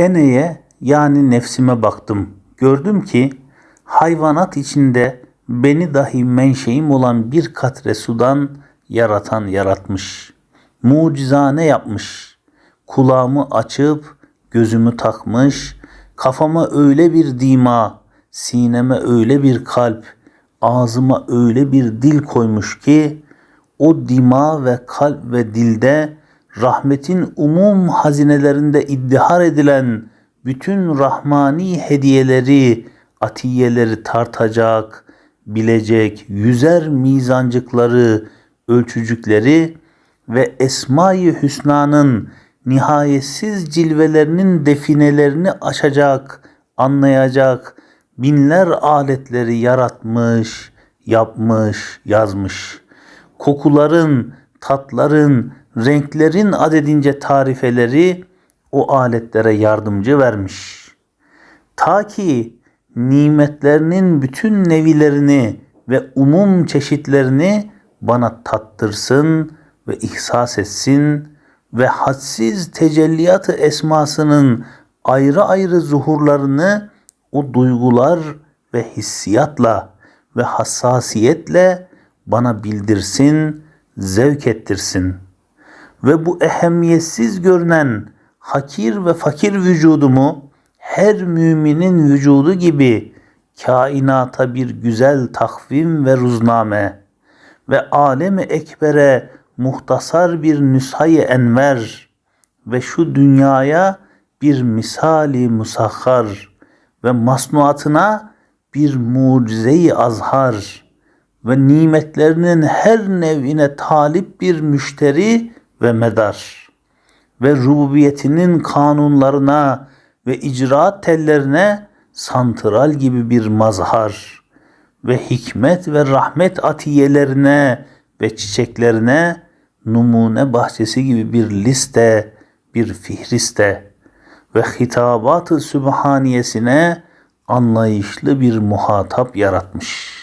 Eneye yani nefsime baktım. Gördüm ki hayvanat içinde beni dahi menşeim olan bir katre sudan yaratan yaratmış. Mucizane yapmış. Kulağımı açıp gözümü takmış. Kafama öyle bir dima, sineme öyle bir kalp, ağzıma öyle bir dil koymuş ki o dima ve kalp ve dilde rahmetin umum hazinelerinde iddihar edilen bütün rahmani hediyeleri, atiyeleri tartacak, bilecek, yüzer mizancıkları, ölçücükleri ve Esma-i Hüsna'nın nihayetsiz cilvelerinin definelerini açacak, anlayacak binler aletleri yaratmış, yapmış, yazmış. Kokuların, tatların, renklerin adedince tarifeleri o aletlere yardımcı vermiş. Ta ki nimetlerinin bütün nevilerini ve umum çeşitlerini bana tattırsın ve ihsas etsin ve hadsiz tecelliyatı esmasının ayrı ayrı zuhurlarını o duygular ve hissiyatla ve hassasiyetle bana bildirsin, zevk ettirsin. Ve bu ehemmiyetsiz görünen hakir ve fakir vücudumu her müminin vücudu gibi kainata bir güzel takvim ve ruzname ve alemi ekbere muhtasar bir nüshayı enver ve şu dünyaya bir misali musahhar ve masnuatına bir mucize-i azhar ve nimetlerinin her nevine talip bir müşteri ve medar ve rububiyetinin kanunlarına ve icraat tellerine santral gibi bir mazhar ve hikmet ve rahmet atiyelerine ve çiçeklerine numune bahçesi gibi bir liste, bir fihriste ve hitabat-ı sübhaniyesine anlayışlı bir muhatap yaratmış.''